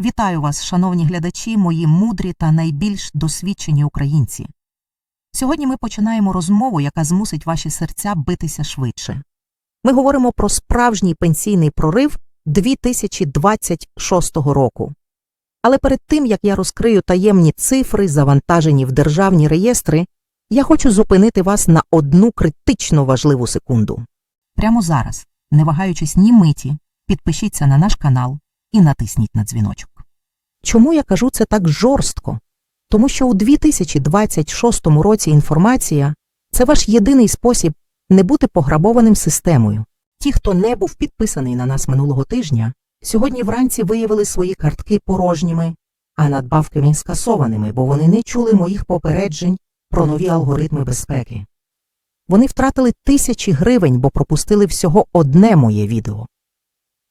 Вітаю вас, шановні глядачі, мої мудрі та найбільш досвідчені українці. Сьогодні ми починаємо розмову, яка змусить ваші серця битися швидше. Ми говоримо про справжній пенсійний прорив 2026 року. Але перед тим, як я розкрию таємні цифри, завантажені в державні реєстри, я хочу зупинити вас на одну критично важливу секунду. Прямо зараз, не вагаючись ні миті, підпишіться на наш канал і натисніть на дзвіночок. Чому я кажу це так жорстко? Тому що у 2026 році інформація це ваш єдиний спосіб не бути пограбованим системою. Ті, хто не був підписаний на нас минулого тижня, сьогодні вранці виявили свої картки порожніми, а надбавки скасованими, бо вони не чули моїх попереджень про нові алгоритми безпеки. Вони втратили тисячі гривень, бо пропустили всього одне моє відео.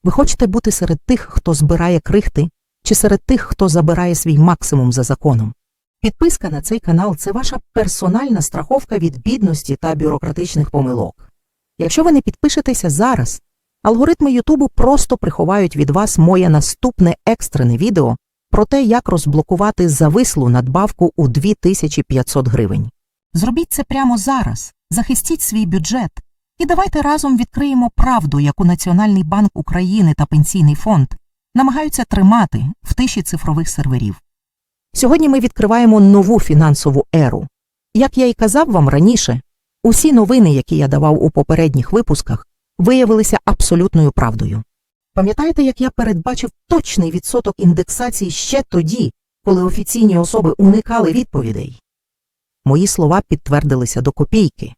Ви хочете бути серед тих, хто збирає крихти, чи серед тих, хто забирає свій максимум за законом? Підписка на цей канал це ваша персональна страховка від бідності та бюрократичних помилок. Якщо ви не підпишетеся зараз, алгоритми Ютубу просто приховають від вас моє наступне екстрене відео про те, як розблокувати завислу надбавку у 2500 гривень. Зробіть це прямо зараз, захистіть свій бюджет, і давайте разом відкриємо правду, яку Національний банк України та Пенсійний фонд намагаються тримати в тиші цифрових серверів. Сьогодні ми відкриваємо нову фінансову еру. Як я й казав вам раніше, усі новини, які я давав у попередніх випусках, виявилися абсолютною правдою. Пам'ятаєте, як я передбачив точний відсоток індексації ще тоді, коли офіційні особи уникали відповідей? Мої слова підтвердилися до копійки.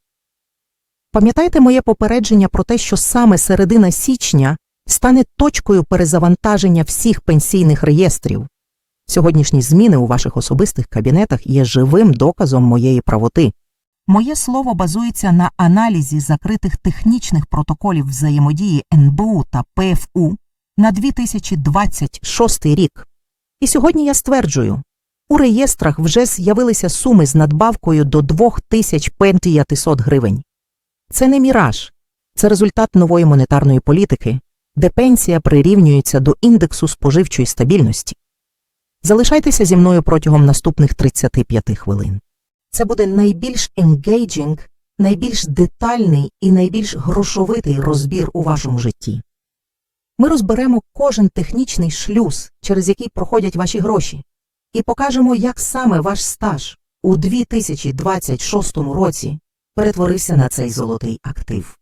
Пам'ятаєте моє попередження про те, що саме середина січня стане точкою перезавантаження всіх пенсійних реєстрів? Сьогоднішні зміни у ваших особистих кабінетах є живим доказом моєї правоти. Моє слово базується на аналізі закритих технічних протоколів взаємодії НБУ та ПФУ на 2026 рік. І сьогодні я стверджую, у реєстрах вже з'явилися суми з надбавкою до 2500 гривень. Це не міраж, це результат нової монетарної політики, де пенсія прирівнюється до індексу споживчої стабільності. Залишайтеся зі мною протягом наступних 35 хвилин. Це буде найбільш engaging, найбільш детальний і найбільш грошовитий розбір у вашому житті. Ми розберемо кожен технічний шлюз, через який проходять ваші гроші, і покажемо, як саме ваш стаж у 2026 році перетворився на цей золотий актив.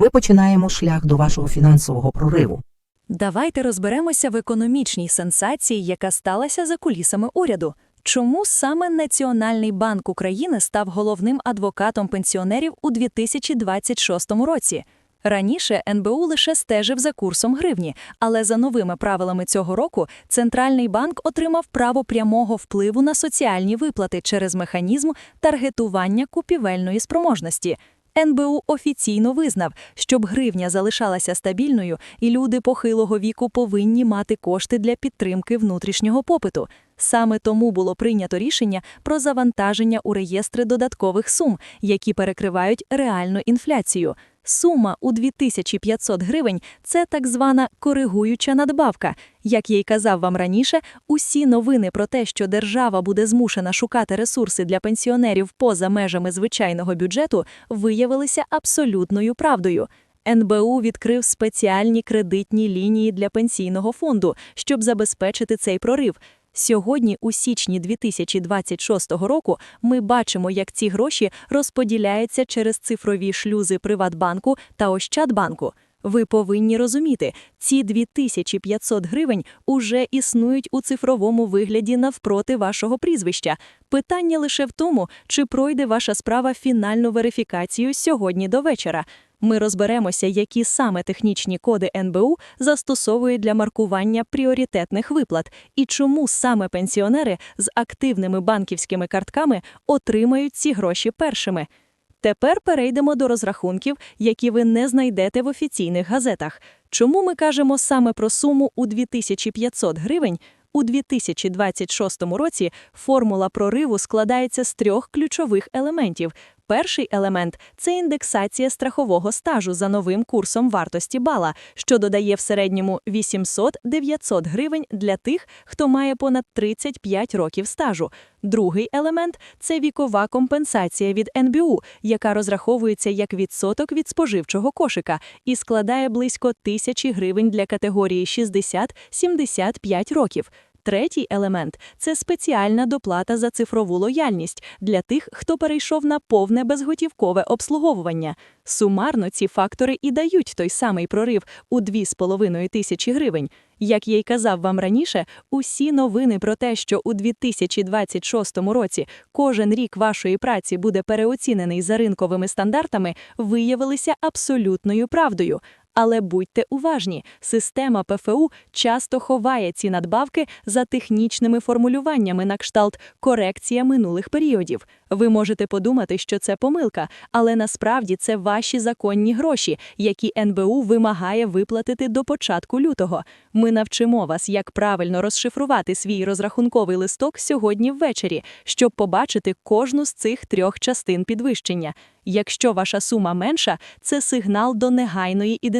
Ми починаємо шлях до вашого фінансового прориву. Давайте розберемося в економічній сенсації, яка сталася за кулісами уряду. Чому саме Національний банк України став головним адвокатом пенсіонерів у 2026 році? Раніше НБУ лише стежив за курсом гривні, але за новими правилами цього року Центральний банк отримав право прямого впливу на соціальні виплати через механізм таргетування купівельної спроможності. НБУ офіційно визнав, щоб гривня залишалася стабільною, і люди похилого віку повинні мати кошти для підтримки внутрішнього попиту. Саме тому було прийнято рішення про завантаження у реєстри додаткових сум, які перекривають реальну інфляцію. Сума у 2500 гривень – це так звана коригуюча надбавка. Як я й казав вам раніше, усі новини про те, що держава буде змушена шукати ресурси для пенсіонерів поза межами звичайного бюджету, виявилися абсолютною правдою. НБУ відкрив спеціальні кредитні лінії для пенсійного фонду, щоб забезпечити цей прорив. Сьогодні, у січні 2026 року, ми бачимо, як ці гроші розподіляються через цифрові шлюзи Приватбанку та Ощадбанку. Ви повинні розуміти, ці 2500 гривень уже існують у цифровому вигляді навпроти вашого прізвища. Питання лише в тому, чи пройде ваша справа фінальну верифікацію сьогодні до вечора. Ми розберемося, які саме технічні коди НБУ застосовують для маркування пріоритетних виплат і чому саме пенсіонери з активними банківськими картками отримають ці гроші першими. Тепер перейдемо до розрахунків, які ви не знайдете в офіційних газетах. Чому ми кажемо саме про суму у 2500 гривень? У 2026 році формула прориву складається з трьох ключових елементів. Перший елемент це індексація страхового стажу за новим курсом вартості бала, що додає в середньому 800-900 гривень для тих, хто має понад 35 років стажу. Другий елемент це вікова компенсація від НБУ, яка розраховується як відсоток від споживчого кошика і складає близько тисячі гривень для категорії 60-75 років. Третій елемент це спеціальна доплата за цифрову лояльність для тих, хто перейшов на повне безготівкове обслуговування. Сумарно ці фактори і дають той самий прорив у 2,5 тисячі гривень. Як я й казав вам раніше, усі новини про те, що у 2026 році кожен рік вашої праці буде переоцінений за ринковими стандартами, виявилися абсолютною правдою. Але будьте уважні, система ПФУ часто ховає ці надбавки за технічними формулюваннями на кшталт корекція минулих періодів. Ви можете подумати, що це помилка, але насправді це ваші законні гроші, які НБУ вимагає виплатити до початку лютого. Ми навчимо вас, як правильно розшифрувати свій розрахунковий листок сьогодні ввечері, щоб побачити кожну з цих трьох частин підвищення. Якщо ваша сума менша, це сигнал до негайної ідентифікації,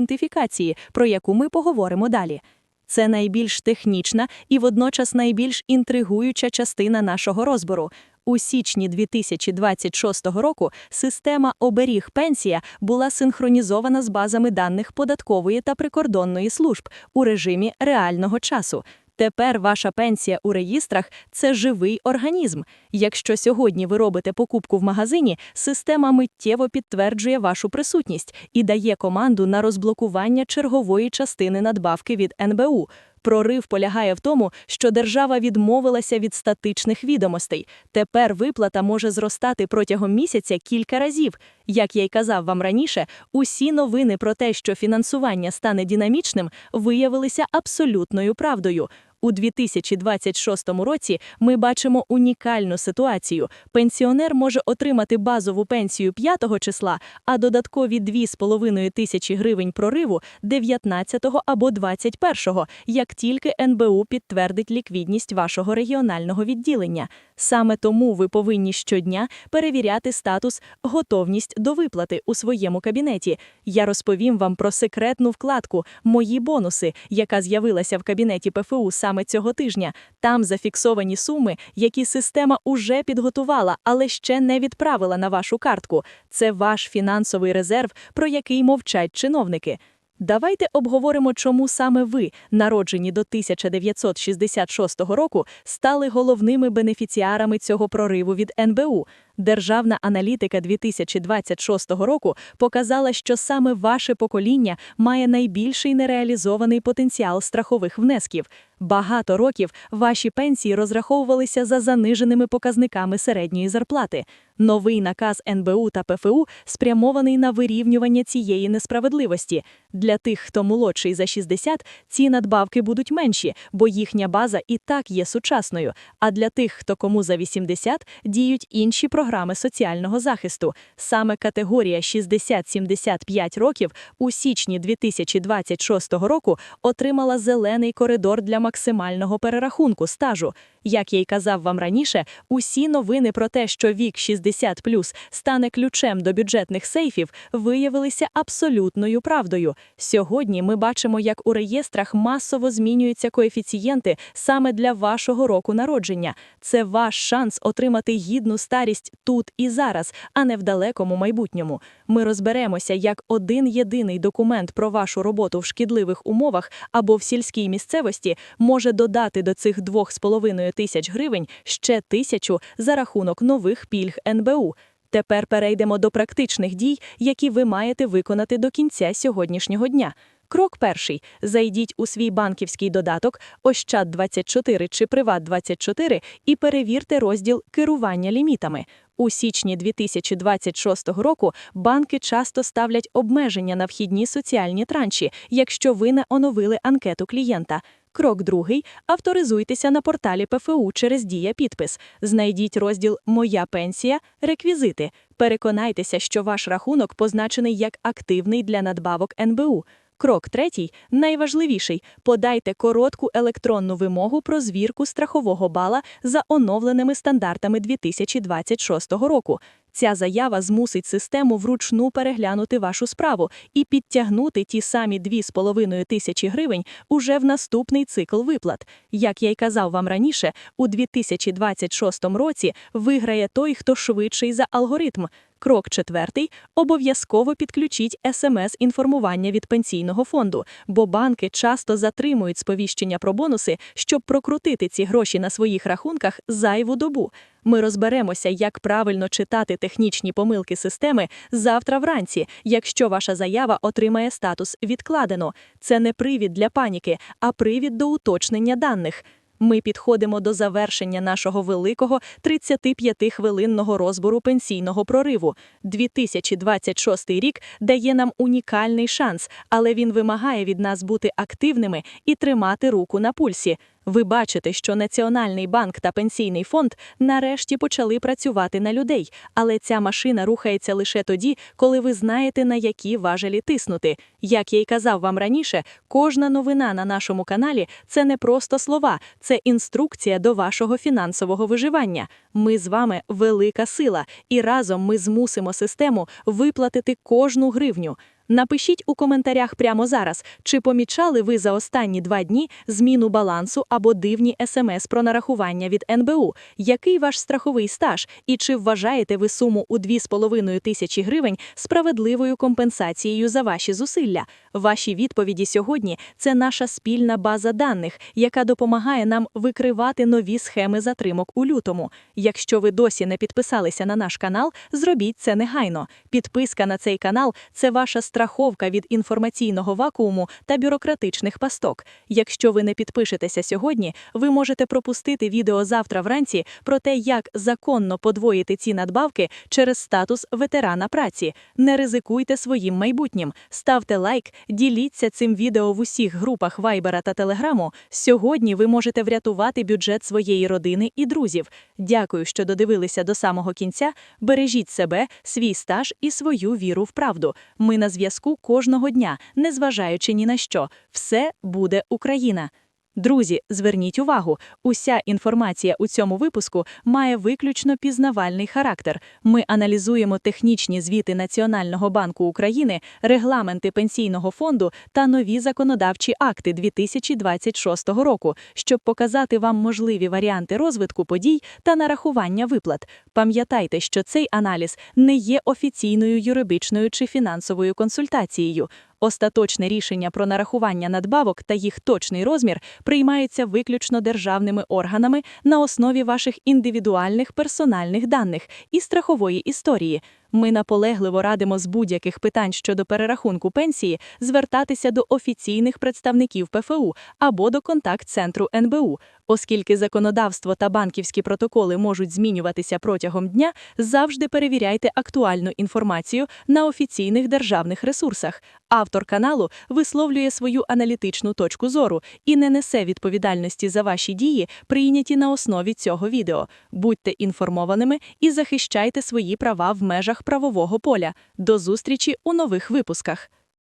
про яку ми поговоримо далі. Це найбільш технічна і водночас найбільш інтригуюча частина нашого розбору. У січні 2026 року система оберіг пенсія була синхронізована з базами даних податкової та прикордонної служб у режимі реального часу. Тепер ваша пенсія у реєстрах це живий організм. Якщо сьогодні ви робите покупку в магазині, система миттєво підтверджує вашу присутність і дає команду на розблокування чергової частини надбавки від НБУ. Прорив полягає в тому, що держава відмовилася від статичних відомостей. Тепер виплата може зростати протягом місяця кілька разів. Як я й казав вам раніше, усі новини про те, що фінансування стане динамічним, виявилися абсолютною правдою. У 2026 році ми бачимо унікальну ситуацію. Пенсіонер може отримати базову пенсію 5 числа, а додаткові 2,5 тисячі гривень прориву 19 або 21, як тільки НБУ підтвердить ліквідність вашого регіонального відділення. Саме тому ви повинні щодня перевіряти статус готовність до виплати у своєму кабінеті. Я розповім вам про секретну вкладку Мої бонуси, яка з'явилася в кабінеті ПФУ саме цього тижня. Там зафіксовані суми, які система уже підготувала, але ще не відправила на вашу картку. Це ваш фінансовий резерв, про який мовчать чиновники. Давайте обговоримо, чому саме ви, народжені до 1966 року, стали головними бенефіціарами цього прориву від НБУ. Державна аналітика 2026 року показала, що саме ваше покоління має найбільший нереалізований потенціал страхових внесків. Багато років ваші пенсії розраховувалися за заниженими показниками середньої зарплати. Новий наказ НБУ та ПФУ спрямований на вирівнювання цієї несправедливості. Для тих, хто молодший за 60, ці надбавки будуть менші, бо їхня база і так є сучасною. А для тих, хто кому за 80, діють інші програми соціального захисту. Саме категорія 60-75 років у січні 2026 року отримала зелений коридор для максимального перерахунку стажу. Як я й казав вам раніше, усі новини про те, що вік 60+, стане ключем до бюджетних сейфів, виявилися абсолютною правдою. Сьогодні ми бачимо, як у реєстрах масово змінюються коефіцієнти саме для вашого року народження. Це ваш шанс отримати гідну старість тут і зараз, а не в далекому майбутньому. Ми розберемося, як один єдиний документ про вашу роботу в шкідливих умовах або в сільській місцевості може додати до цих 2,5 тисяч гривень ще тисячу за рахунок нових пільг НБУ. Тепер перейдемо до практичних дій, які ви маєте виконати до кінця сьогоднішнього дня. Крок перший. Зайдіть у свій банківський додаток Ощад24 чи Приват24 і перевірте розділ керування лімітами. У січні 2026 року банки часто ставлять обмеження на вхідні соціальні транші, якщо ви не оновили анкету клієнта. Крок другий. Авторизуйтеся на порталі ПФУ через Дія підпис. Знайдіть розділ Моя пенсія, реквізити. Переконайтеся, що ваш рахунок позначений як активний для надбавок НБУ. Крок третій, найважливіший – подайте коротку електронну вимогу про звірку страхового бала за оновленими стандартами 2026 року. Ця заява змусить систему вручну переглянути вашу справу і підтягнути ті самі 2,5 тисячі гривень уже в наступний цикл виплат. Як я й казав вам раніше, у 2026 році виграє той, хто швидший за алгоритм. Крок четвертий – обов'язково підключіть СМС-інформування від пенсійного фонду, бо банки часто затримують сповіщення про бонуси, щоб прокрутити ці гроші на своїх рахунках зайву добу. Ми розберемося, як правильно читати технічні помилки системи завтра вранці, якщо ваша заява отримає статус «відкладено». Це не привід для паніки, а привід до уточнення даних. Ми підходимо до завершення нашого великого 35-хвилинного розбору пенсійного прориву. 2026 рік дає нам унікальний шанс, але він вимагає від нас бути активними і тримати руку на пульсі. Ви бачите, що Національний банк та пенсійний фонд нарешті почали працювати на людей, але ця машина рухається лише тоді, коли ви знаєте, на які важелі тиснути. Як я й казав вам раніше, кожна новина на нашому каналі це не просто слова, це інструкція до вашого фінансового виживання. Ми з вами велика сила, і разом ми змусимо систему виплатити кожну гривню. Напишіть у коментарях прямо зараз, чи помічали ви за останні два дні зміну балансу або дивні смс про нарахування від НБУ, який ваш страховий стаж, і чи вважаєте ви суму у 2,5 тисячі гривень справедливою компенсацією за ваші зусилля? Ваші відповіді сьогодні це наша спільна база даних, яка допомагає нам викривати нові схеми затримок у лютому. Якщо ви досі не підписалися на наш канал, зробіть це негайно. Підписка на цей канал це ваша страховка від інформаційного вакууму та бюрократичних пасток. Якщо ви не підпишетеся сьогодні, ви можете пропустити відео завтра вранці про те, як законно подвоїти ці надбавки через статус ветерана праці. Не ризикуйте своїм майбутнім. Ставте лайк, діліться цим відео в усіх групах Вайбера та Телеграму. Сьогодні ви можете врятувати бюджет своєї родини і друзів. Дякую, що додивилися до самого кінця. Бережіть себе, свій стаж і свою віру в правду. Ми на зв'язку кожного дня, незважаючи ні на що. Все буде Україна. Друзі, зверніть увагу, уся інформація у цьому випуску має виключно пізнавальний характер. Ми аналізуємо технічні звіти Національного банку України, регламенти пенсійного фонду та нові законодавчі акти 2026 року, щоб показати вам можливі варіанти розвитку подій та нарахування виплат. Пам'ятайте, що цей аналіз не є офіційною юридичною чи фінансовою консультацією. Остаточне рішення про нарахування надбавок та їх точний розмір приймаються виключно державними органами на основі ваших індивідуальних персональних даних і страхової історії. Ми наполегливо радимо з будь-яких питань щодо перерахунку пенсії звертатися до офіційних представників ПФУ або до контакт-центру НБУ. Оскільки законодавство та банківські протоколи можуть змінюватися протягом дня, завжди перевіряйте актуальну інформацію на офіційних державних ресурсах. Автор каналу висловлює свою аналітичну точку зору і не несе відповідальності за ваші дії, прийняті на основі цього відео. Будьте інформованими і захищайте свої права в межах правового поля. До зустрічі у нових випусках.